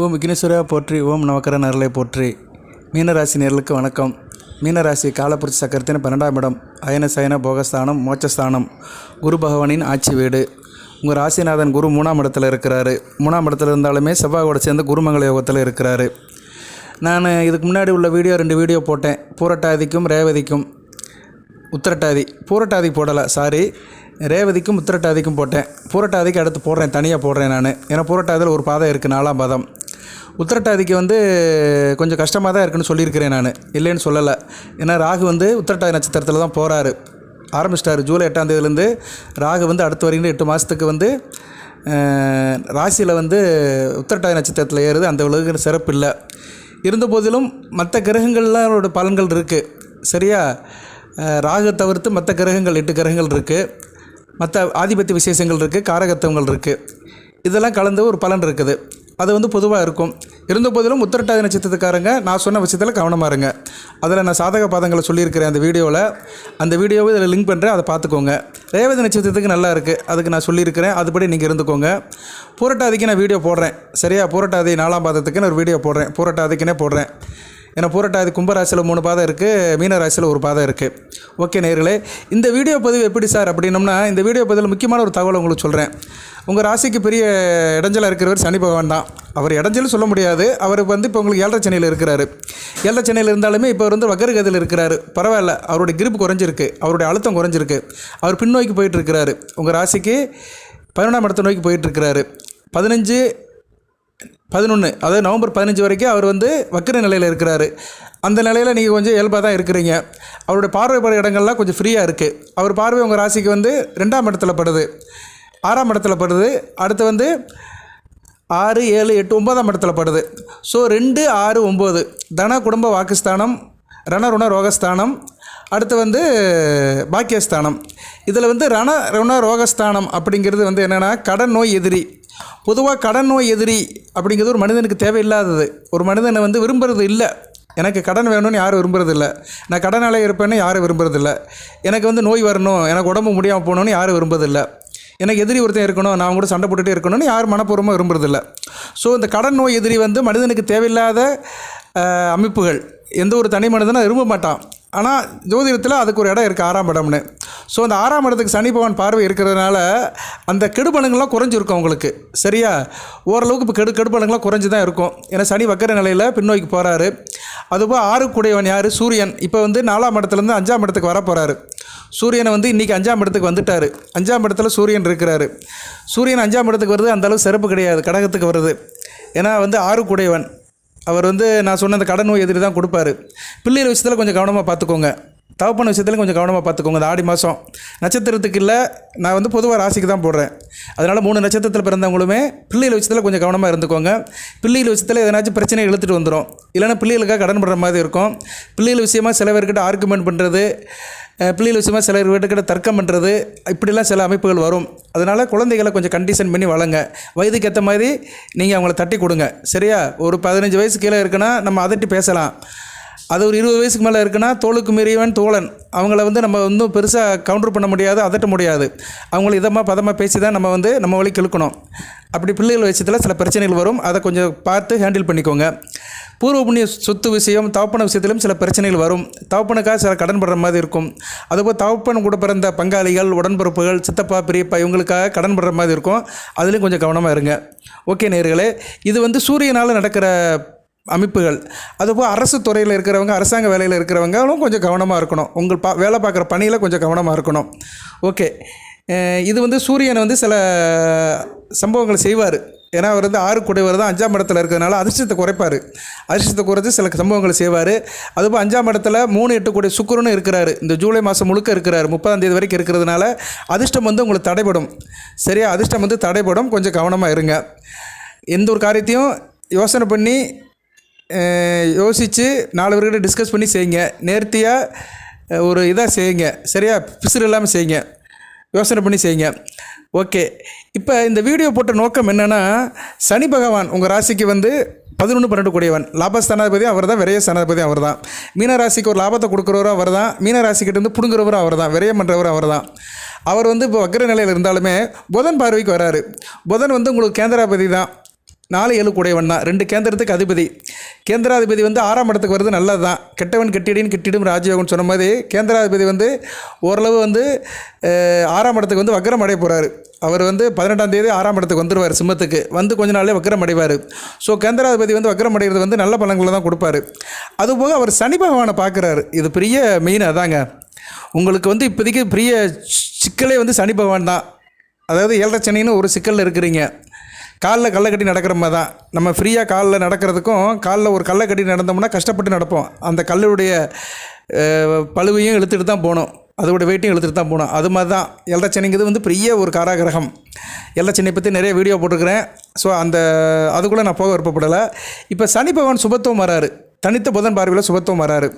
ஓம் விக்னேஸ்வரா போற்றி ஓம் நவக்கர நரலை போற்றி. மீனராசி நேர்களுக்கு வணக்கம். மீனராசி காலப்புரட்சி சக்கரத்தின் பன்னெண்டாம் இடம் அயன சயன போகஸ்தானம் மோட்சஸ்தானம். குரு பகவானின் ஆட்சி வீடு. உங்கள் ராசிநாதன் குரு மூணாம் இடத்துல இருக்கிறாரு. மூணாம் இடத்துல இருந்தாலுமே செவ்வாயோட சேர்ந்து குருமங்கல யோகத்தில் இருக்கிறாரு. நான் இதுக்கு முன்னாடி உள்ள வீடியோ ரெண்டு வீடியோ போட்டேன். பூரட்டாதிக்கும் ரேவதிக்கும். உத்திரட்டாதி பூரட்டாதி போடலை சாரி ரேவதிக்கும் உத்திரட்டாதிக்கும் போட்டேன். பூரட்டாதிக்கு அடுத்து போடுறேன் தனியாக போடுறேன் நான். ஏன்னா பூரட்டாதியில் ஒரு பாதம் இருக்குது நாலாம் பாதம். உத்திரட்டாதிக்கு வந்து கொஞ்சம் கஷ்டமாக தான் இருக்குன்னு சொல்லியிருக்கிறேன் நான். இல்லைன்னு சொல்லலை. ஏன்னா ராகு வந்து உத்திரட்டாதி நட்சத்திரத்தில் தான் போகிறாரு ஆரம்பிச்சிட்டாரு ஜூலை எட்டாம் தேதியிலேருந்து. ராகு வந்து அடுத்த வரைக்கும் எட்டு மாதத்துக்கு வந்து ராசியில் வந்து உத்திரட்டாதி நட்சத்திரத்தில் ஏறுது. அந்த அளவுக்கு சிறப்பு இல்லை. இருந்த போதிலும் மற்ற கிரகங்கள்லாம் பலன்கள் இருக்குது சரியா? ராகு தவிர்த்து மற்ற கிரகங்கள் எட்டு கிரகங்கள் இருக்குது மற்ற ஆதிபத்திய விசேஷங்கள் இருக்குது காரகத்துவங்கள் இருக்குது இதெல்லாம் கலந்து ஒரு பலன் இருக்குது. அது வந்து பொதுவாக இருக்கும். இருந்த போதிலும் உத்திரட்டாதி நட்சத்திரத்துக்காரங்க நான் சொன்ன விஷயத்தில் கவனமாக இருங்க. அதில் நான் சாதக பாதங்களை சொல்லியிருக்கிறேன் அந்த வீடியோவில் அந்த வீடியோவை இதில் லிங்க் பண்ணுறேன் அதை பார்த்துக்கோங்க. ரேவதி நட்சத்திரத்துக்கு நல்லா இருக்குது அதுக்கு நான் சொல்லியிருக்கிறேன். அதுபடி நீங்கள் இருந்துக்கோங்க. பூரட்டாதிக்கு நான் வீடியோ போடுறேன். சரியா? பூரட்டாதி நாலாம் பாதத்துக்கு நான் ஒரு வீடியோ போடுறேன். பூரட்டாதிக்குனே போடுறேன். ஏன்னா பூரட்டாதி கும்பராசியில் மூணு பாதம் இருக்குது மீனராசியில் ஒரு பாதம் இருக்குது ஓகே நேர்களே இந்த வீடியோ பதிவு எப்படி சார் அப்படின்னம்னா இந்த வீடியோ பதிவில் முக்கியமான ஒரு தகவல் உங்களுக்கு சொல்கிறேன் உங்கள் ராசிக்கு பெரிய இடைஞ்சலாக இருக்கிறவர் சனி பகவான் தான். அவர் இடைஞ்சல் சொல்ல முடியாது. அவர் வந்து இப்போ உங்களுக்கு ஏழரை சென்னையில் இருக்கிறாரு. ஏழரை சென்னையில் இருந்தாலுமே இப்போ வந்து வக்கரகதியில் இருக்கிறாரு. பரவாயில்ல அவருடைய கிரிப்பு குறைஞ்சிருக்கு அவருடைய அழுத்தம் குறைஞ்சிருக்கு. அவர் பின்னோக்கி போயிட்டு இருக்கிறாரு. உங்கள் ராசிக்கு பதினொன்றாம் இடத்தை நோக்கி போயிட்டு இருக்கிறாரு. பதினஞ்சு பதினொன்று அதாவது நவம்பர் பதினஞ்சு வரைக்கும் அவர் வந்து வக்கிர நிலையில் இருக்கிறாரு. அந்த நிலையில் நீங்கள் கொஞ்சம் இயல்பாக தான் இருக்கிறீங்க. அவருடைய பார்வைப்பட இடங்கள்லாம் கொஞ்சம் ஃப்ரீயாக இருக்குது அவர் பார்வை உங்கள் ராசிக்கு வந்து ரெண்டாம் இடத்துல படுது. ஆறாம் இடத்துல படுது. அடுத்து வந்து ஆறு ஏழு எட்டு ஒன்பதாம் இடத்துல படுது. ஸோ ரெண்டு ஆறு ஒம்பது தன குடும்ப வாக்குஸ்தானம் ரணருண ரோகஸ்தானம். அடுத்து வந்து பாக்கியஸ்தானம். இதில் வந்து ரண ருண ரோகஸ்தானம் அப்படிங்கிறது வந்து என்னென்னா கடன் நோய் எதிரி. பொதுவாக கடன் நோய் எதிரி அப்படிங்கிறது ஒரு மனிதனுக்கு தேவையில்லாதது. ஒரு மனிதனை வந்து விரும்புறது இல்லை. எனக்கு கடன் வேணும்னு யாரும் விரும்புறதில்லை நான் கடனாலே இருப்பேன்னு யாரும் விரும்புறதில்ல எனக்கு வந்து நோய் வரணும் எனக்கு உடம்பு முடியாமல் போகணுன்னு யாரும் விரும்புறதில்ல எனக்கு எதிரி ஒருத்தன் இருக்கணும் நான் கூட சண்டை போட்டுகிட்டே இருக்கணும்னு யாரும் மனப்பூர்வமாக விரும்புறதில்ல ஸோ இந்த கடன் நோய் எதிரி வந்து மனிதனுக்கு தேவையில்லாத அமைப்புகள். எந்த ஒரு தனி மனிதனும் விரும்ப மாட்டான். ஆனால் ஜோதிடத்தில் அதுக்கு ஒரு இடம் இருக்குது ஆறாம் இடம்னு. ஸோ அந்த ஆறாம் இடத்துக்கு சனி பகவான் பார்வை இருக்கிறதுனால அந்த கெடுபலங்கள்லாம் குறைஞ்சிருக்கும் உங்களுக்கு சரியா? ஓரளவுக்கு இப்போ கெடு கெடுபலங்கள்லாம் குறைஞ்சி தான் இருக்கும். ஏன்னா சனி வக்கர நிலையில் பின்னோக்கி போகிறாரு அதுபோல் ஆறுக்குடையவன் யார்? சூரியன். இப்போ வந்து நாலாம் இடத்துலேருந்து அஞ்சாம் இடத்துக்கு வர போகிறாரு சூரியனை வந்து இன்றைக்கி அஞ்சாம் இடத்துக்கு வந்துட்டார். அஞ்சாம் இடத்துல சூரியன் இருக்கிறாரு. சூரியன் அஞ்சாம் இடத்துக்கு வருது அந்தளவுக்கு சிறப்பு கிடையாது கடகத்துக்கு வருது. ஏன்னா வந்து ஆறுக்குடையவன். அவர் வந்து நான் சொன்ன அந்த கடன் நோய் எதிரி தான் கொடுப்பாரு. பிள்ளைகள் விஷயத்தில் கொஞ்சம் கவனமாக பார்த்துக்கோங்க தவப்பன விஷயத்தில் கொஞ்சம் கவனமாக பார்த்துக்கோங்க இந்த ஆடி மாதம் நட்சத்திரத்துக்கு இல்லை நான் வந்து பொதுவாக ராசிக்கு தான் போடுறேன். அதனால் மூணு நட்சத்திரத்தில் பிறந்தவங்களுமே பிள்ளைகள் விஷயத்தில் கொஞ்சம் கவனமாக இருந்துக்கோங்க. பிள்ளைகள் விஷயத்தில் எதனாச்சும் பிரச்சனை இழுத்துட்டு வந்துடும் இல்லைன்னா பிள்ளைகளுக்காக கடன் பண்ணுற மாதிரி இருக்கும். பிள்ளைகள் விஷயமா சில பேர்கிட்ட ஆர்குமெண்ட் பண்ணுறது பிள்ளைகள் விஷயமா சில வீட்டுக்கிட்ட தர்க்கம் பண்ணுறது இப்படிலாம் சில அமைப்புகள் வரும். அதனால் குழந்தைகளை கொஞ்சம் கண்டிஷன் பண்ணி வளங்க. வயதுக்கு ஏற்ற மாதிரி நீங்கள் அவங்கள தட்டி கொடுங்க. சரியா? ஒரு பதினஞ்சு வயசு கீழே இருக்குன்னா நம்ம அதட்டி பேசலாம். அது ஒரு இருபது வயசுக்கு மேலே இருக்குன்னா தோளுக்கு மீறியவன் தோழன். அவங்கள வந்து நம்ம வந்து பெருசாக கவுண்டர் பண்ண முடியாது அதட்ட முடியாது. அவங்கள இதமாக பதமாக பேசி தான் நம்ம வந்து நம்ம வழி கிழக்கணும் அப்படி பிள்ளைகள் விஷயத்தில் சில பிரச்சனைகள் வரும். அதை கொஞ்சம் பார்த்து ஹேண்டில் பண்ணிக்கோங்க. பூர்வ புண்ணிய சொத்து விஷயம் தவப்பன விஷயத்திலும் சில பிரச்சனைகள் வரும். தவப்பனுக்காக சில கடன் படுற மாதிரி இருக்கும். அதுபோல் தவப்பன் கூட பிறந்த பங்காளிகள் உடன்பிறப்புகள் சித்தப்பா பெரியப்பா இவங்களுக்காக கடன் படுற மாதிரி இருக்கும். அதுலேயும் கொஞ்சம் கவனமாக இருங்க. ஓகே நேர்களே இது வந்து சூரியனால் நடக்கிற அமைப்புகள். அதுபோல் அரசு துறையில் இருக்கிறவங்க அரசாங்க வேலையில் இருக்கிறவங்களும் கொஞ்சம் கவனமாக இருக்கணும். உங்கள் பா வேலை பார்க்குற பணியில் கொஞ்சம் கவனமாக இருக்கணும். ஓகே. இது வந்து சூரியனை வந்து சில சம்பவங்களை செய்வார். ஏன்னா அவர் வந்து ஆறு குடைவர் தான் அஞ்சாம் இடத்துல இருக்கிறதுனால அதிர்ஷ்டத்தை குறைப்பார். அதிர்ஷ்டத்தை குறைச்சி சில சம்பவங்களை செய்வார். அதுபோல் அஞ்சாம் இடத்துல மூணு எட்டு கோடி சுக்குரனும் இருக்கிறாரு. இந்த ஜூலை மாதம் முழுக்க இருக்கிறார். முப்பதாம் தேதி வரைக்கும் இருக்கிறதுனால அதிர்ஷ்டம் வந்து உங்களுக்கு தடைபடும். சரியா? அதிர்ஷ்டம் வந்து தடைபடும். கொஞ்சம் கவனமாக இருங்க. எந்த ஒரு காரியத்தையும் யோசனை பண்ணி யோசித்து நாலு பேர்கிட்ட டிஸ்கஸ் பண்ணி செய்யுங்க. நேர்த்தியாக ஒரு இதாக செய்யுங்க. சரியா? பிசுறு இல்லாமல் செய்யுங்க. யோசனை பண்ணி செய்யுங்க. ஓகே. இப்போ இந்த வீடியோ போட்ட நோக்கம் என்னென்னா சனி பகவான் உங்கள் ராசிக்கு வந்து பதினொன்று பன்னெண்டு கூடியவன். லாபஸ்தானாதிபதி அவர் தான் விரைய ஸ்தானாதிபதி அவர் தான் மீனராசிக்கு ஒரு லாபத்தை கொடுக்குறவரும் அவர் தான் மீன பிடுங்குறவரும் அவர் தான் விரயம் பண்ணுறவரும் அவர் தான் அவர் வந்து இப்போ வக்கர நிலையில் இருந்தாலுமே புதன் பார்வைக்கு வராரு. புதன் வந்து உங்களுக்கு கேந்திராபதி தான். நாலு ஏழு கூடையவன் தான் ரெண்டு கேந்திரத்துக்கு அதிபதி. கேந்திராதிபதி வந்து ஆறாம் இடத்துக்கு வருது நல்லது தான் கெட்டவன் கெட்டிடின்னு கெட்டிடும் ராஜயோகம்னு சொன்ன மாதிரி கேந்திராதிபதி வந்து ஓரளவு வந்து ஆறாம் இடத்துக்கு வந்து வக்கரம் அடைய போகிறாரு அவர் வந்து பதினெட்டாம் தேதி ஆறாம் இடத்துக்கு வந்துடுவார் சிம்மத்துக்கு. வந்து கொஞ்ச நாளே வக்கரம் அடைவார். ஸோ கேந்திராதிபதி வந்து வக்கரம் அடைகிறது வந்து நல்ல பலன்களை தான் கொடுப்பாரு. அதுபோக அவர் சனி பகவானை பார்க்குறாரு. இது பெரிய மெயின் அதாங்க. உங்களுக்கு வந்து இப்போதைக்கு பெரிய சிக்கலே வந்து சனி பகவான் தான். அதாவது ஏழரை சனின்னு ஒரு சிக்கலில் இருக்கிறீங்க. காலில் கல்லை கட்டி நடக்கிற மாதிரி தான். நம்ம ஃப்ரீயாக காலில் நடக்கிறதுக்கும் காலில் ஒரு கல்லை கட்டி நடந்தோம்னா கஷ்டப்பட்டு நடப்போம். அந்த கல்லுடைய பழுவையும் இழுத்துட்டு தான் போகணும். அதோட வெயிட்டையும் இழுத்துட்டு தான் போகணும். அது மாதிரி தான். எல்லச்சனிங்கிறது வந்து பெரிய ஒரு காராகிரகம். எல்லச்சனை பற்றி நிறைய வீடியோ போட்டிருக்கிறேன். ஸோ அந்த அதுக்குள்ளே நான் போக விருப்பப்படலை. இப்போ சனி பகவான் சுபத்துவம் வராரு. தனித்த புதன் பார்வையில் சுபத்துவம் வராரு.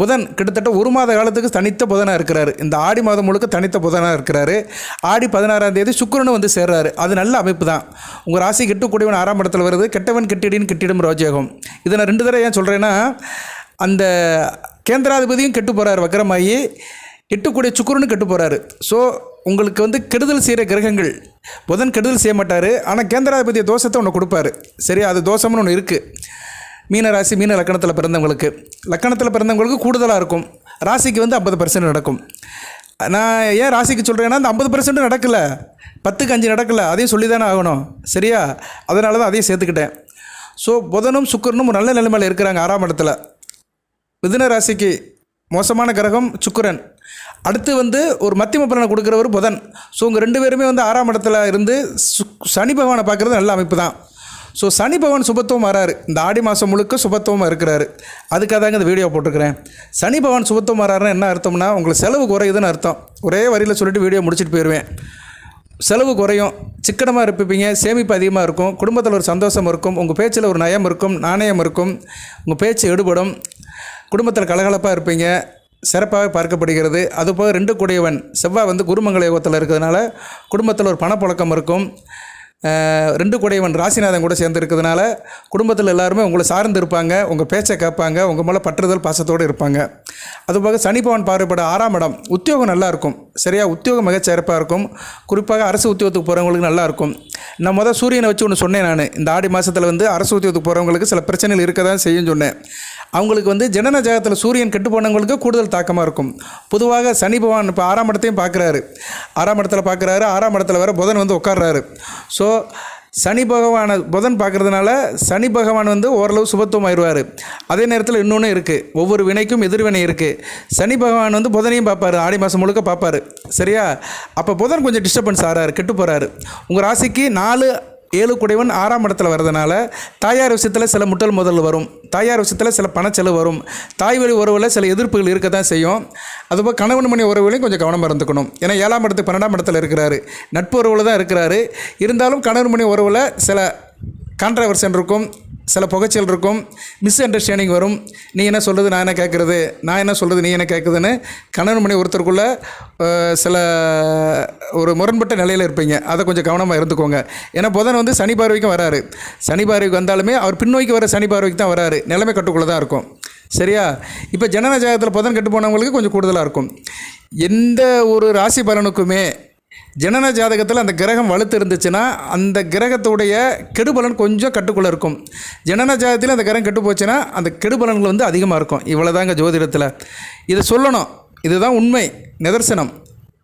புதன் கிட்டத்தட்ட ஒரு மாத காலத்துக்கு தனித்த புதனாக இருக்கிறாரு. இந்த ஆடி மாதம் முழுக்க தனித்த புதனாக இருக்கிறாரு. ஆடி பதினாறாம் தேதி சுக்கரனும் வந்து சேர்றாரு. அது நல்ல அமைப்பு தான். உங்கள் ராசி கெட்டுக்கூடியவன் ஆறாம் இடத்துல வருது. கெட்டவன் கெட்டிடின்னு கெட்டிடும் ரோஜேகம் இதை நான் ரெண்டு தடவை ஏன் சொல்கிறேன்னா அந்த கேந்திராதிபதியும் கெட்டு போகிறார் வக்கரமாயி. எட்டுக்கூடிய சுக்குருன்னு கெட்டு போகிறாரு ஸோ உங்களுக்கு வந்து கெடுதல் செய்கிற கிரகங்கள் புதன் கெடுதல் செய்ய மாட்டார். ஆனால் கேந்திராதிபதிய தோஷத்தை ஒன்று கொடுப்பாரு. சரி அது தோஷம்னு ஒன்று இருக்குது மீன ராசி மீன லக்கணத்தில் பிறந்தவங்களுக்கு லக்கணத்தில் பிறந்தவங்களுக்கு கூடுதலாக இருக்கும். ராசிக்கு வந்து ஐம்பது பர்சன்ட் நடக்கும். நான் ஏன் ராசிக்கு சொல்கிறேன்னா அந்த ஐம்பது பர்சன்ட் நடக்கல. பத்துக்கு அஞ்சு நடக்கல. அதையும் சொல்லி தானே ஆகணும். சரியா? அதனால தான் அதையும் சேர்த்துக்கிட்டேன். ஸோ புதனும் சுக்கிரனும் ஒரு நல்ல நிலைமையில் இருக்கிறாங்க ஆறாம் இடத்துல. மிதுன ராசிக்கு மோசமான கிரகம் சுக்கரன். அடுத்து வந்து ஒரு மத்தியம பலனை கொடுக்குறவர் புதன். ஸோ உங்கள் ரெண்டு பேருமே வந்து ஆறாம் இடத்துல இருந்து சுக்- சனி பகவானை பார்க்குறது நல்ல அமைப்பு தான். ஸோ சனி பகவான் சுபத்துவம் வராரு. இந்த ஆடி மாதம் முழுக்க சுபத்துவமாக இருக்கிறாரு. அதுக்காக தாங்க இந்த வீடியோ போட்டிருக்கிறேன். சனி பகவான் சுபத்துவம் வராருன்னா என்ன அர்த்தம்னா உங்களுக்கு செலவு குறையுதுன்னு அர்த்தம். ஒரே வரியில் சொல்லிட்டு வீடியோ முடிச்சுட்டு போயிடுவேன் செலவு குறையும் சிக்கனமாக இருப்பீங்க சேமிப்பு அதிகமாக இருக்கும் குடும்பத்தில் ஒரு சந்தோஷம் இருக்கும் உங்கள் பேச்சில் ஒரு நயம் இருக்கும் நாணயம் இருக்கும் உங்கள் பேச்சு எடுபடும் குடும்பத்தில் கலகலப்பாக இருப்பீங்க சிறப்பாக பார்க்கப்படுகிறது. அதுபோக ரெண்டு கூடியவன் செவ்வாய் வந்து குருமங்கல யோகத்தில் இருக்கிறதுனால குடும்பத்தில் ஒரு பணப்பழக்கம் இருக்கும். ரெண்டு குடைவன் ராசிநாதன் கூட சேர்ந்து இருக்கிறதுனால குடும்பத்தில் எல்லாருமே உங்களை சார்ந்து இருப்பாங்க உங்கள் பேச்சை கேட்பாங்க உங்கள் மேலே பற்றுதல் பாசத்தோடு இருப்பாங்க. அதுபோக சனிபவன் பார்வைப்பட ஆறாம் இடம் உத்தியோகம் நல்லாயிருக்கும் சரியாக உத்தியோகம் மிகச்சிறப்பாக இருக்கும். குறிப்பாக அரசு உத்தியோகத்துக்கு போகிறவங்களுக்கு நல்லாயிருக்கும் நான் முதல் சூரியனை வச்சு ஒன்று சொன்னேன் நான். இந்த ஆடி மாதத்தில் வந்து அரசு உத்தியோகத்துக்கு போகிறவங்களுக்கு சில பிரச்சனைகள் இருக்க தான் செய்யும் சொன்னேன். அவங்களுக்கு வந்து ஜனன ஜாகத்தில் சூரியன் கெட்டு போனவங்களுக்கு கூடுதல் தாக்கமாக இருக்கும். பொதுவாக சனி பகவான் இப்போ ஆறாம் இடத்தையும் பார்க்குறாரு ஆறாம் இடத்துல பார்க்குறாரு ஆறாம் இடத்துல வர புதன் வந்து உட்கார்றாரு ஸோ சனி பகவானை புதன் பார்க்குறதுனால சனி பகவான் வந்து ஓரளவு சுபத்துவம் ஆயிடுவார் அதே நேரத்தில் இன்னொன்று இருக்குது ஒவ்வொரு வினைக்கும் எதிர்வினை இருக்குது சனி பகவான் வந்து புதனையும் பார்ப்பாரு ஆடி மாதம் முழுக்க பார்ப்பாரு சரியா? அப்போ புதன் கொஞ்சம் டிஸ்டர்பன்ஸ் ஆறாரு கெட்டு போகிறாரு உங்கள் ராசிக்கு நாலு ஏழு குடைவன் ஆறாம் இடத்துல வர்றதுனால தாயார் விஷயத்தில் சில முட்டல் முதல் வரும். தாயார் விஷயத்தில் சில பணச்செலவு வரும். தாய் வழி உறவில் சில எதிர்ப்புகள் இருக்க தான் செய்யும். அதுபோல் கணவன் மணி உறவுகளையும் கொஞ்சம் கவனமாக இருந்துக்கணும். ஏன்னா ஏழாம் இடத்துக்கு பன்னெண்டாம் இடத்துல இருக்கிறாரு. நட்பு உறவில் தான் இருக்கிறாரு. இருந்தாலும் கணவன் மணி உறவில் சில கான்ட்ரவர்சன் இருக்கும் சில புகைச்சல் இருக்கும் மிஸ் அண்டர்ஸ்டாண்டிங் வரும். நீ என்ன சொல்கிறது நான் என்ன கேட்குறது? நான் என்ன சொல்கிறது நீ என்ன கேட்குதுன்னு கணவன் மணி ஒருத்தருக்குள்ள சில ஒரு முரண்பட்ட நிலையில் இருப்பீங்க. அதை கொஞ்சம் கவனமாக இருந்துக்கோங்க. ஏன்னா புதன் வந்து சனி பார்வைக்கும் வராரு. சனி பார்வைக்கு வந்தாலுமே அவர் பின்னோக்கி வர சனி பார்வைக்கு தான் வராரு. நிலைமை கட்டுக்குள்ளே தான் இருக்கும். சரியா? இப்போ ஜனன ஜாகத்தில் புதன் கெட்டு போனவங்களுக்கு கொஞ்சம் கூடுதலாக இருக்கும். எந்த ஒரு ராசி பலனுக்குமே ஜனன ஜாதகத்தில் அந்த கிரகம் வலுத்து இருந்துச்சுன்னா அந்த கிரகத்துடைய கெடுபலன் கொஞ்சம் கட்டுக்குள்ளே இருக்கும். ஜனன ஜாதகத்தில் அந்த கிரகம் கெட்டு போச்சுன்னா அந்த கெடுபலன்கள் வந்து அதிகமாக இருக்கும். இவ்வளோதாங்க ஜோதிடத்தில். இதை சொல்லணும். இதுதான் உண்மை. நிதர்சனம்.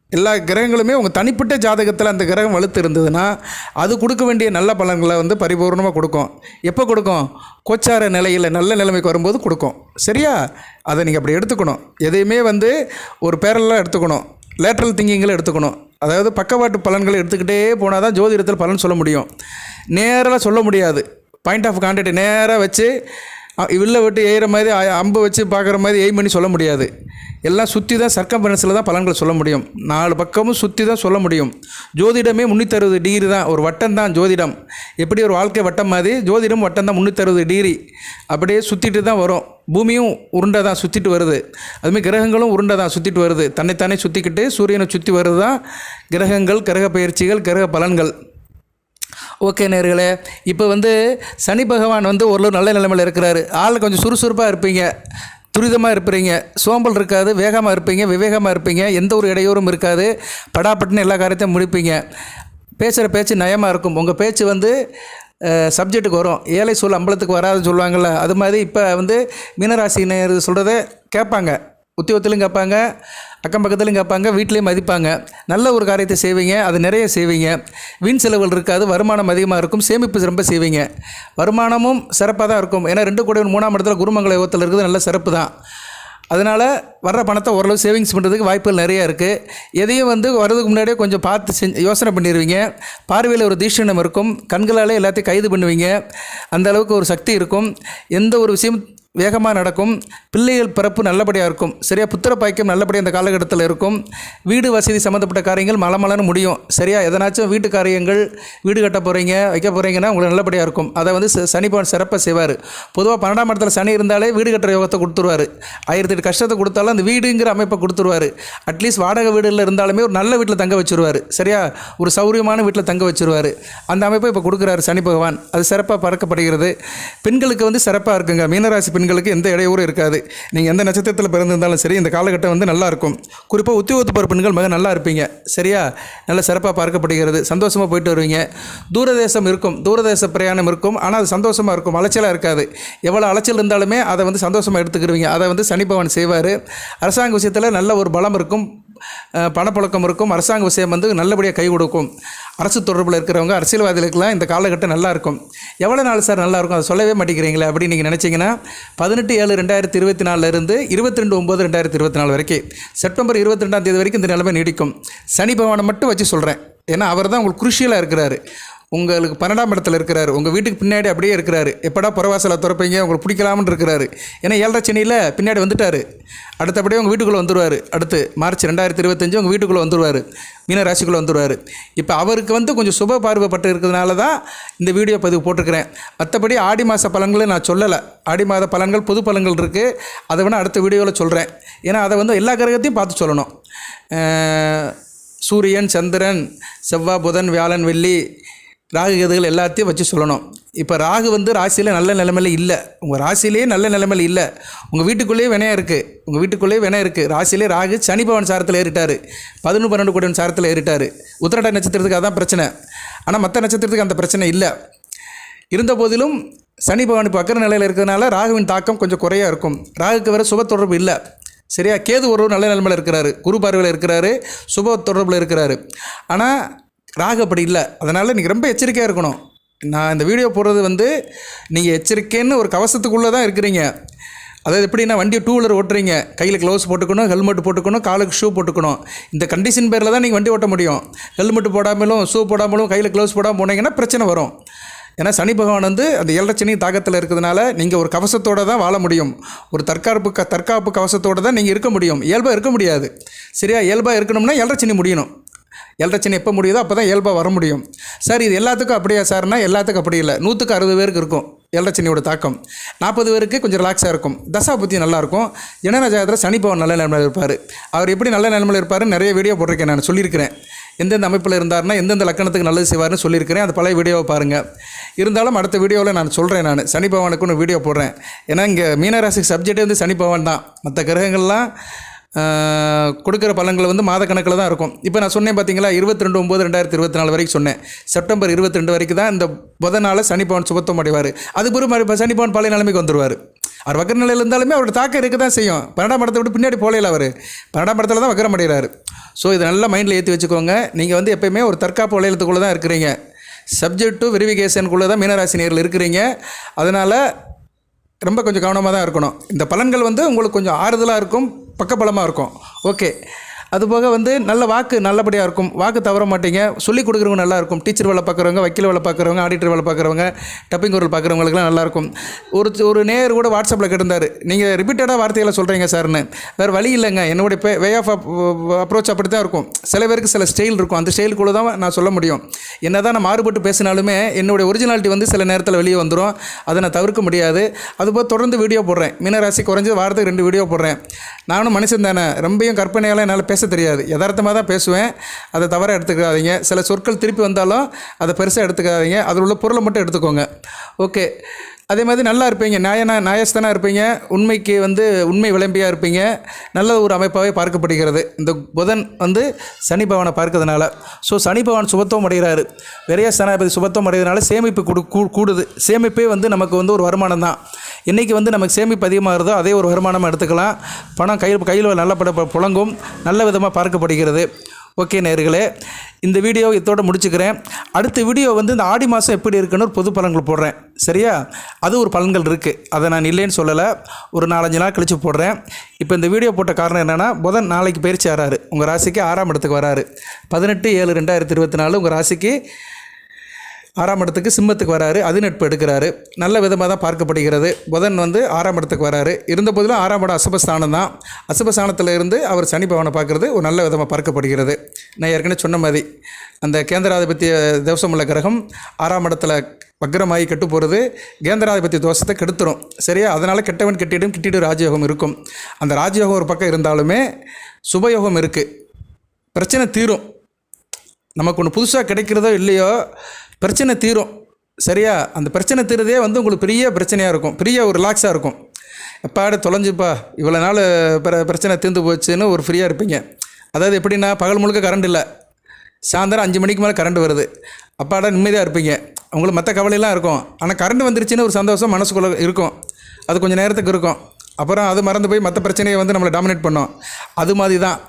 எல்லா கிரகங்களுமே உங்கள் தனிப்பட்ட ஜாதகத்தில் அந்த கிரகம் வலுத்து இருந்ததுன்னா அது கொடுக்க வேண்டிய நல்ல பலன்களை வந்து பரிபூர்ணமாக கொடுக்கும். எப்போ கொடுக்கும்? கோச்சார நிலையில் நல்ல நிலைமைக்கு வரும்போது கொடுக்கும். சரியா? அதை நீங்கள் அப்படி எடுத்துக்கணும். எதையுமே வந்து ஒரு பேரலாக எடுத்துக்கணும். லேட்ரல் திங்கிங்கில் எடுத்துக்கணும். அதாவது பக்கவாட்டு பலன்களை எடுத்துக்கிட்டே போனால் தான் ஜோதிடத்தில் பலன் சொல்ல முடியும். நேராக சொல்ல முடியாது. பாயிண்ட் ஆஃப் கான்டாக்ட் நேராக வச்சு வில்ல விட்டு எய்கிற மாதிரி அம்பு வச்சு பார்க்குற மாதிரி எய்ம் பண்ணி சொல்ல முடியாது. எல்லாம் சுற்றி தான் சர்க்கம்பரன்ஸில் தான் பலன்கள் சொல்ல முடியும். நாலு பக்கமும் சுற்றி தான் சொல்ல முடியும். ஜோதிடமே முந்நூற்றறுபது டிகிரி தான். ஒரு வட்டம் தான் ஜோதிடம். எப்படி ஒரு வாழ்க்கை வட்டம் மாதிரி ஜோதிடம் வட்டம் தான் முந்நூற்றறுபது டிகிரி அப்படியே சுற்றிட்டு தான் வரும். பூமியும் உருண்டை தான் சுற்றிட்டு வருது. அதுமாதிரி கிரகங்களும் உருண்டை தான் சுற்றிட்டு வருது. தன்னைத்தானே சுற்றிக்கிட்டு சூரியனை சுற்றி வருது தான் கிரகங்கள் கிரக பயிற்சிகள் கிரக பலன்கள். ஓகே நேர்களே இப்போ வந்து சனி பகவான் வந்து ஓரளவு நல்ல நிலைமையில் இருக்கிறாரு. ஆள் கொஞ்சம் சுறுசுறுப்பாக இருப்பீங்க துரிதமாக இருப்பீங்க சோம்பல் இருக்காது வேகமாக இருப்பீங்க விவேகமாக இருப்பீங்க எந்த ஒரு இடையூறும் இருக்காது படாப்பட்டுன்னு எல்லா காரியத்தையும் முடிப்பீங்க. பேசுகிற பேச்சு நயமாக இருக்கும். உங்கள் பேச்சு வந்து சப்ஜெக்ட்டுக்கு வரும். ஏழை சொல் அம்பலத்துக்கு வராதுன்னு சொல்லுவாங்கள்ல அது மாதிரி இப்போ வந்து மீனராசினர் சொல்கிறத கேட்பாங்க. உத்தியோகத்திலும் கேட்பாங்க அக்கம் பக்கத்துலையும் கேட்பாங்க வீட்லேயும் மதிப்பாங்க. நல்ல ஒரு காரியத்தை செய்வீங்க அது நிறைய செய்வீங்க. வீண் செலவுகள் இருக்காது வருமானம் அதிகமாக இருக்கும் சேமிப்பு ரொம்ப செய்வீங்க. வருமானமும் சிறப்பாக தான் இருக்கும். ஏன்னா ரெண்டு கூட மூணாம் இடத்துல குருமங்கல யோகத்தில் இருக்குது நல்ல சிறப்பு தான். அதனால் வர்ற பணத்தை ஓரளவு சேவிங்ஸ் பண்ணுறதுக்கு வாய்ப்புகள் நிறையா இருக்குது எதையும் வந்து வர்றதுக்கு முன்னாடியே கொஞ்சம் பார்த்து செஞ்சு யோசனை பண்ணிடுவீங்க பார்வையில் ஒரு தீஷ்ணம் இருக்கும். கண்களாலே எல்லாத்தையும் கைது பண்ணுவீங்க. அந்த அளவுக்கு ஒரு சக்தி இருக்கும். எந்த ஒரு விஷயம் வேகமாக நடக்கும். பிள்ளைகள் பிறப்பு நல்லபடியாக இருக்கும். சரியாக புத்திர பாய்க்கம் நல்லபடியாக இந்த காலகட்டத்தில் இருக்கும். வீடு வசதி சம்மந்தப்பட்ட காரியங்கள் மலமலன்னு முடியும். சரியாக எதனாச்சும் வீட்டு காரியங்கள் வீடு கட்ட போகிறீங்க வைக்க போகிறீங்கன்னா உங்களுக்கு நல்லபடியாக இருக்கும். அதை வந்து சனி பவன் சிறப்பாக செய்வார். பொதுவாக பன்னெண்டாம் இடத்துல சனி இருந்தாலே வீடு கட்டுற யோகத்தை கொடுத்துருவாரு. ஆயிரத்தி எட்டு கஷ்டத்தை கொடுத்தாலும் அந்த வீடுங்கிற அமைப்பை கொடுத்துருவாரு. அட்லீஸ்ட் வாடகை வீடுகளில் இருந்தாலுமே ஒரு நல்ல வீட்டில் தங்க வச்சிருவாரு. சரியா? ஒரு சௌரியமான வீட்டில் தங்க வச்சுருவார். அந்த அமைப்பை இப்போ கொடுக்குறாரு சனி பகவான். அது சிறப்பாக பறக்கப்படுகிறது. பெண்களுக்கு வந்து சிறப்பாக இருக்குங்க. மீனராசி பெண்களுக்கு எந்த இடையூறும் இருக்காது. நீங்கள் எந்த நட்சத்திரத்தில் பிறந்திருந்தாலும் சரி இந்த காலகட்டம் வந்து நல்லா இருக்கும். குறிப்பாக உத்தியோகத்து போகிற பெண்கள் மிக நல்லா இருப்பீங்க. சரியா? நல்ல சிறப்பாக பார்க்கப்படுகிறது. சந்தோஷமாக போயிட்டு வருவீங்க. தூரதேசம் இருக்கும். தூரதேச பிரயாணம் இருக்கும். ஆனால் அது சந்தோஷமாக இருக்கும். அலைச்சலாக இருக்காது. எவ்வளோ அலைச்சல் இருந்தாலுமே அதை வந்து சந்தோஷமாக எடுத்துக்கிருவீங்க. அதை வந்து சனி செய்வார். அரசாங்க விஷயத்தில் நல்ல ஒரு பலம் இருக்கும். பணப்பழக்கம் இருக்கும். அரசாங்க விஷயம் வந்து நல்லபடியாக கை கொடுக்கும். அரசு தொடர்பில் இருக்கிறவங்க அரசியல்வாதிகளுக்கெல்லாம் இந்த காலகட்டம் நல்லாயிருக்கும். எவ்வளோ நாள் சார் நல்லா இருக்கும் அதை சொல்லவே மாட்டேங்கிறீங்களே அப்படின்னு நீங்கள் நினச்சிங்கன்னா பதினெட்டு ஏழு ரெண்டாயிரத்தி இருபத்தி நாலுலேருந்து இருபத்தி ரெண்டு ஒம்பது ரெண்டாயிரத்தி இருபத்தி நாலு வரைக்கும் செப்டம்பர் இருபத்தி ரெண்டாம் தேதி வரைக்கும் இந்த நிலைமை நீடிக்கும். சனி பகவானை மட்டும் வச்சு சொல்கிறேன் ஏன்னா அவர் தான் உங்களுக்கு குருஷியலாக இருக்கிறாரு. உங்களுக்கு பன்னெண்டாம் இடத்துல இருக்கிறாரு. உங்கள் வீட்டுக்கு பின்னாடி அப்படியே இருக்கிறாரு. எப்படா புறவாசலை திறப்பீங்க? உங்களுக்கு பிடிக்கலாம்னு இருக்கிறாரு. ஏன்னா ஏழரை சென்னையில் பின்னாடி வந்துட்டார். அடுத்தபடியே உங்கள் வீட்டுக்குள்ளே வந்துடுவார் அடுத்து மார்ச் ரெண்டாயிரத்தி இருபத்தஞ்சு உங்கள் வீட்டுக்குள்ளே வந்துடுவார் மீன ராசிக்குள்ளே வந்துடுவார் இப்போ அவருக்கு வந்து கொஞ்சம் சுப பார்வைப்பட்டு இருக்கிறதுனால தான் இந்த வீடியோ பதிவு போட்டிருக்கிறேன். மற்றபடி ஆடி மாத பலன்களை நான் சொல்லலை. ஆடி மாத பலன்கள் பொது பலன்கள் இருக்குது அதை வேணால் அடுத்த வீடியோவில் சொல்கிறேன் ஏன்னா அதை வந்து எல்லா கிரகத்தையும் பார்த்து சொல்லணும். சூரியன் சந்திரன் செவ்வாய் புதன் வியாழன் வெள்ளி ராகு கேதுகள் எல்லாத்தையும் வச்சு சொல்லணும். இப்போ ராகு வந்து ராசியில் நல்ல நிலைமையில் இல்லை. உங்கள் ராசியிலே நல்ல நிலைமையில் இல்லை. உங்கள் வீட்டுக்குள்ளேயே வினையாக இருக்குது உங்கள் வீட்டுக்குள்ளேயே வினை இருக்குது ராசியிலே ராகு சனி பவன் சாரத்தில் ஏறிட்டார். பதினொன்று பன்னெண்டு கோடி சாரத்தில் ஏறிட்டார். உத்திரட்டாதி நட்சத்திரத்துக்கு அதான் பிரச்சனை. ஆனால் மற்ற நட்சத்திரத்துக்கு அந்த பிரச்சனை இல்லை. இருந்த போதிலும் சனி பகவான் இப்போ அக்கற நிலையில் இருக்கிறதுனால ராகுவின் தாக்கம் கொஞ்சம் குறையாக இருக்கும். ராகுக்கு வேறு சுப தொடர்பு இல்லை. சரியா? கேது ஒரு நல்ல நிலைமையில் இருக்கிறாரு. குரு பார்வையில் இருக்கிறாரு. சுப தொடர்பில் இருக்கிறாரு. ஆனால் ராகு அப்படி இல்லை. அதனால் நீங்கள் ரொம்ப எச்சரிக்கையாக இருக்கணும். நான் இந்த வீடியோ போடுறது வந்து நீங்கள் எச்சரிக்கைன்னு ஒரு கவசத்துக்குள்ளே தான் இருக்கிறீங்க. அதாவது எப்படின்னா வண்டியை டூ வீலர் ஓட்டுறீங்க. கையில் க்ளவுஸ் போட்டுக்கணும் ஹெல்மெட் போட்டுக்கணும் காலுக்கு ஷூ போட்டுக்கணும். இந்த கண்டிஷன் பேரில் தான் நீங்கள் வண்டி ஓட்ட முடியும். ஹெல்மெட் போடாமலும் ஷூ போடாமலும் கையில் க்ளவுஸ் போடாமல் போனீங்கன்னா பிரச்சனை வரும். ஏன்னா சனி பகவான் வந்து அந்த ஏழரச்சனி தாக்கத்தில் இருக்கிறதுனால நீங்கள் ஒரு கவசத்தோடு தான் வாழ முடியும். ஒரு தற்காப்பு க தற்காப்பு கவசத்தோடு தான் நீங்கள் இருக்க முடியும். இயல்பாக இருக்க முடியாது. சரியா? இயல்பாக இருக்கணும்னா ஏழரச்சனி முடியணும். ஏழரச்சனி எப்போ முடியுதோ அப்போ தான் இயல்பாக வர முடியும். சார் இது எல்லாத்துக்கும் அப்படியா சார்னா எல்லாத்துக்கும் அப்படி இல்லை. நூற்றுக்கு அறுபது பேருக்கு இருக்கும் ஏழரச்சனியோட தாக்கம். நாற்பது பேருக்கு கொஞ்சம் ரிலாக்ஸாக இருக்கும். தசா புத்தி நல்லாயிருக்கும் ஜனநாயகத்தில் ஜாதகத்தில் சனி பவன் நல்ல நிலைமையில் இருப்பார். அவர் எப்படி நல்ல நிலைமையில் இருப்பார் நிறைய வீடியோ போட்டிருக்கேன் நான் சொல்லியிருக்கிறேன். எந்தெந்த அமைப்பில் இருந்தாருன்னா எந்தெந்த லக்கணத்துக்கு நல்லது செய்வார்னு சொல்லியிருக்கிறேன். அந்த பழைய வீடியோவை பாருங்கள் இருந்தாலும் அடுத்த வீடியோவில் நான் சொல்கிறேன் நான். சனி ஒன்று வீடியோ போடுறேன். ஏன்னா இங்கே மீனராசிக்கு சப்ஜெக்டே வந்து சனி தான். மற்ற கிரகங்கள்லாம் கொடுக்குற பலன்கள் வந்து மாத கணக்கில் தான் இருக்கும். இப்போ நான் சொன்னேன் பார்த்தீங்களா இருபத்தி ரெண்டு ஒம்பது ரெண்டாயிரத்தி இருபத்தி நாலு வரைக்கும் சொன்னேன். செப்டம்பர் இருபத்தி ரெண்டு வரைக்கும் தான் இந்த புத நாளில் சனி சுபத்துவம் அடைவார். அது பிறகு மறுபடியும் சனி பழைய நிலைமைக்கு வந்துடுவார் அவர் வக்கர நிலையில் இருந்தாலுமே அவரோட தாக்கம் இருக்க தான் செய்யும். பன்னெண்டாம் படத்தை விட்டு பின்னாடி போலையில் அவர். பன்னெண்டாம் படத்தில் தான் வக்கரம் அடைகிறாரு. ஸோ இதை நல்லா மைண்டில் ஏற்றி வச்சுக்கோங்க. நீங்கள் வந்து எப்பயுமே ஒரு தற்காப்பு வளையத்துக்குள்ளே தான் இருக்கிறீங்க. சப்ஜெக்ட் டு வெரிஃபிகேஷனுக்குள்ளே தான் மீனராசி நேரில் இருக்கிறீங்க. அதனால் ரொம்ப கொஞ்சம் கவனமாக தான் இருக்கணும். இந்த பலன்கள் வந்து உங்களுக்கு கொஞ்சம் ஆறுதலாக இருக்கும். பக்கபலமாக இருக்கும். ஓகே அதுபோக வந்து நல்ல வாக்கு நல்லபடியாக இருக்கும். வாக்கு தவற மாட்டீங்க. சொல்லிக் கொடுக்குறவங்க நல்லா இருக்கும். டீச்சர் வேலை பார்க்குறவங்க வக்கீல் வேலை பார்க்குறவங்க ஆடிட்டர் வேலை பார்க்குறவங்க டப்பிங் குரல் பார்க்குறவங்களுக்குலாம் நல்லாயிருக்கும் ஒரு ஒரு நேர் கூட வாட்ஸ்அப்பில் கேட்டிருந்தார். நீங்கள் ரிப்பீட்டடாக வார்த்தைகளை சொல்கிறீங்க சார்னு. வேறு வழி இல்லைங்க. என்னுடைய பே வே ஆஃப் அப்ரோச் அப்படி தான் இருக்கும். சில பேருக்கு சில ஸ்டைல் இருக்கும். அந்த ஸ்டைலுக்குள்ள தான் நான் சொல்ல முடியும். என்ன தான் நான் மாறுபட்டு பேசினாலுமே என்னுடைய ஒரிஜினாலிட்டி வந்து சில நேரத்தில் வெளியே வந்துடும் அதை நான் தவிர்க்க முடியாது. அதுபோல் தொடர்ந்து வீடியோ போடுறேன். மீனராசி குறைஞ்சது வாரத்துக்கு ரெண்டு வீடியோ போடுறேன். நானும் மனுஷன் தானே. ரொம்பையும் கற்பனையால் என்னால் பேச தெரியாது. யதார்த்தமாக தான் பேசுவேன். அதை தவறாக எடுத்துக்காதீங்க. சில சொற்கள் திருப்பி வந்தாலும் அதை பெருசாக எடுத்துக்காதீங்க. அதில் உள்ள பொருளை மட்டும் எடுத்துக்கோங்க. ஓகே. அதே மாதிரி நல்லா இருப்பீங்க. நியாயனா நியாயஸ்தானாக இருப்பீங்க. உண்மைக்கு வந்து உண்மை விளம்பியாக இருப்பீங்க. நல்ல ஒரு அமைப்பாகவே பார்க்கப்படுகிறது. இந்த புதன் வந்து சனி பகவானை பார்க்கறதுனால. ஸோ சனி பகவான் சுபத்துவம் அடைகிறாரு. விரைய ஸ்தானாதிபதி சுபத்துவம் அடைகிறதுனால சேமிப்பு கூடு கூ- கூடுது. சேமிப்பே வந்து நமக்கு வந்து ஒரு வருமானம் தான். இன்றைக்கி வந்து நமக்கு சேமிப்பு அதிகமாகிறதோ அதே ஒரு வருமானமாக எடுத்துக்கலாம். பணம் கையில் கையில் நல்ல பட புழங்கும். நல்ல விதமாக பார்க்கப்படுகிறது. ஓகே நேர்களே இந்த வீடியோ இதோட முடிச்சுக்கிறேன். அடுத்த வீடியோ வந்து இந்த ஆடி மாதம் எப்படி இருக்குன்னு ஒரு பொது பலன்கள் போடுறேன். சரியா? அது ஒரு பலன்கள் இருக்குது அதை நான் இல்லைன்னு சொல்லலை. ஒரு நாலஞ்சு நாள் கழித்து போடுறேன். இப்போ இந்த வீடியோ போட்ட காரணம் என்னென்னா புதன் நாளைக்கு பயிற்சி ஆறாரு. உங்கள் ராசிக்கு ஆறாம் இடத்துக்கு வராரு. பதினெட்டு ஏழு ரெண்டாயிரத்தி இருபத்தி நாலு உங்கள் ராசிக்கு ஆறாம் இடத்துக்கு சிம்மத்துக்கு வராரு அது நட்பு எடுக்கிறாரு. நல்ல விதமாக தான் பார்க்கப்படுகிறது. புதன் வந்து ஆறாம் இடத்துக்கு வராரு. இருந்த போதிலும் ஆறாம் இடம் அசுபஸ்தானம் தான். அசுபஸ்தானத்தில் இருந்து அவர் சனி பவனை பார்க்குறது ஒரு நல்ல விதமாக பார்க்கப்படுகிறது. நான் ஏற்கனவே சொன்ன மாதிரி அந்த கேந்திராதிபத்திய தேவசமுள்ள கிரகம் ஆறாம் இடத்துல வக்ரமாகி கெட்டு போகிறது கேந்திராதிபத்தி தோஷத்தை கெடுத்துரும். சரியா? அதனால் கெட்டவன் கெட்டிடும் கிட்டிடும் ராஜயோகம் இருக்கும். அந்த ராஜயோகம் ஒரு பக்கம் இருந்தாலுமே சுபயோகம் இருக்குது பிரச்சனை தீரும். நமக்கு ஒன்று புதுசாக கிடைக்கிறதோ இல்லையோ பிரச்சனை தீரும். சரியா? அந்த பிரச்சனை தீரதே வந்து உங்களுக்கு பெரிய பிரச்சனையாக இருக்கும். பெரிய ஒரு ரிலாக்ஸாக இருக்கும். எப்பாட தொலைஞ்சுப்பா. இவ்வளோ நாள் பிர பிரச்சனை தீர்ந்து போச்சுன்னு ஒரு ஃப்ரீயாக இருப்பீங்க. அதாவது எப்படின்னா பகல் முழுக்க கரண்ட் இல்லை. சாயந்தரம் அஞ்சு மணிக்கு மேலே கரண்ட் வருது. அப்பாடா நிம்மதியாக இருப்பீங்க. உங்களுக்கு மற்ற கவலையெல்லாம் இருக்கும். ஆனால் கரண்ட் வந்துருச்சுன்னு ஒரு சந்தோஷம் மனசுக்குள்ளே இருக்கும். அது கொஞ்சம் நேரத்துக்கு இருக்கும். அப்புறம் அது மறந்து போய் மற்ற பிரச்சனையை வந்து நம்மளை டாமினேட் பண்ணோம். அது மாதிரி தான்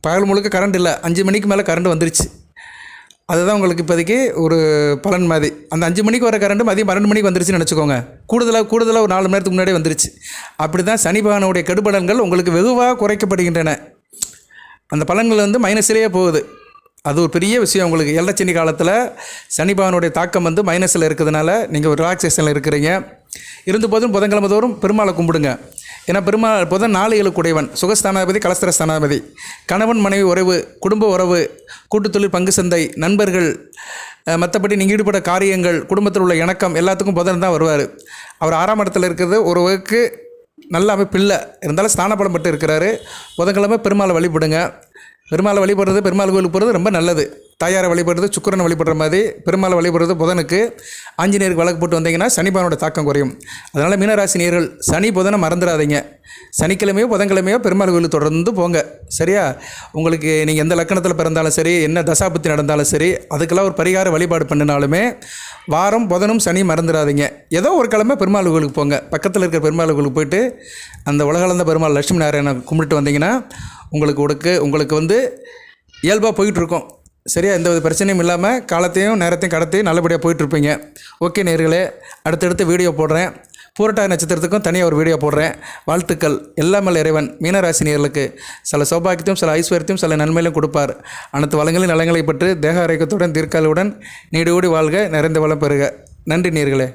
பகல் முழுக்க கரண்ட் இல்லை. அஞ்சு மணிக்கு மேலே கரண்ட் வந்துருச்சு. அதுதான் உங்களுக்கு இப்போதைக்கு ஒரு பலன் மாதிரி. அந்த அஞ்சு மணிக்கு வர கரண்ட் மதியம் பன்னெண்டு மணிக்கு வந்துருச்சுன்னு நினச்சிக்கோங்க. கூடுதலாக கூடுதலாக ஒரு நாலு மணி நேரத்துக்கு முன்னாடியே வந்துருச்சு. அப்படி தான் சனி பகவானுடைய கெடுபலன்கள் உங்களுக்கு வெகுவாக குறைக்கப்படுகின்றன. அந்த பலன்கள் வந்து மைனஸ்லேயே போகுது. அது ஒரு பெரிய விஷயம் உங்களுக்கு. எல்லச்சனி காலத்தில் சனி பகவானுடைய தாக்கம் வந்து மைனஸில் இருக்கிறதுனால நீங்கள் ஒரு ரிலாக்ஸேஷனில் இருக்கிறீங்க. இருந்த போதும் புதன்கிழமை தோறும் பெருமாளை கும்பிடுங்க. ஏன்னா பெருமாள் புதன் நாலு ஏழு குடைவன் சுகஸ்தானாதிபதி கலஸ்தர ஸ்தானாதிபதி கணவன் மனைவி உறவு குடும்ப உறவு கூட்டுத்தொழில் பங்கு சந்தை நண்பர்கள் மற்றபடி நீங்கள் ஈடுபட காரியங்கள் குடும்பத்தில் உள்ள இணக்கம் எல்லாத்துக்கும் புதன் தான் வருவார். அவர் ஆறாம் இடத்துல இருக்கிறது ஒரு வகுக்கு நல்ல அமைப்பு இல்லை. இருந்தாலும் ஸ்தானப்படம் பட்டு இருக்கிறாரு. புதன்கிழமை பெருமாளை வழிபடுங்க. பெருமாளை வழிபடுறது பெருமாள் கோயிலுக்கு போகிறது ரொம்ப நல்லது. தாயாரை வழிபடுறது சுக்கிரனை வழிபடுற மாதிரி பெருமாளை வழிபடுறது புதனுக்கு ஆஞ்சநேயருக்கு வழக்கு போட்டு வந்தீங்கன்னா சனிபானோட தாக்கம் குறையும். அதனால் மீனராசி நேர்கள் சனி புதனை மறந்துடாதீங்க. சனிக்கிழமையோ புதன்கிழமையோ பெருமாள் கோயில் தொடர்ந்து போங்க. சரியா? உங்களுக்கு நீங்கள் எந்த லக்கணத்தில் பிறந்தாலும் சரி என்ன தசாபத்தி நடந்தாலும் சரி அதுக்கெல்லாம் ஒரு பரிகார வழிபாடு பண்ணினாலுமே வாரம் புதனும் சனி மறந்துடாதீங்க. ஏதோ ஒரு கிழமை பெருமாள் கோயிலுக்கு போங்க. பக்கத்தில் இருக்கிற பெருமாள் கோயிலுக்கு போயிட்டு அந்த உலகளந்த பெருமாள் லட்சுமி நாராயணன் கும்பிட்டு வந்தீங்கன்னா உங்களுக்கு உடுக்கு உங்களுக்கு வந்து இயல்பாக போயிட்டுருக்கும் சரியா? எந்த ஒரு பிரச்சனையும் இல்லாமல் காலத்தையும் நேரத்தையும் கடத்தையும் நல்லபடியாக போயிட்டுருப்பீங்க. ஓகே நேர்களே அடுத்தடுத்து வீடியோ போடுறேன். பூரட்டாதி நட்சத்திரத்துக்கும் தனியாக ஒரு வீடியோ போடுறேன். வாழ்த்துக்கள். எல்லாமல் இறைவன். மீனராசி நேர்களுக்கு சில சௌபாகியத்தையும் சில ஐஸ்வர்யத்தையும் சில நன்மையிலும் கொடுப்பார். அனைத்து வளங்களின் நலங்களை பெற்று தேக ஆரோக்கியத்துடன் தீர்க்காலுடன் நீடோடி வாழ்க நிறைந்த வளம் பெறுக. நன்றி நேர்களே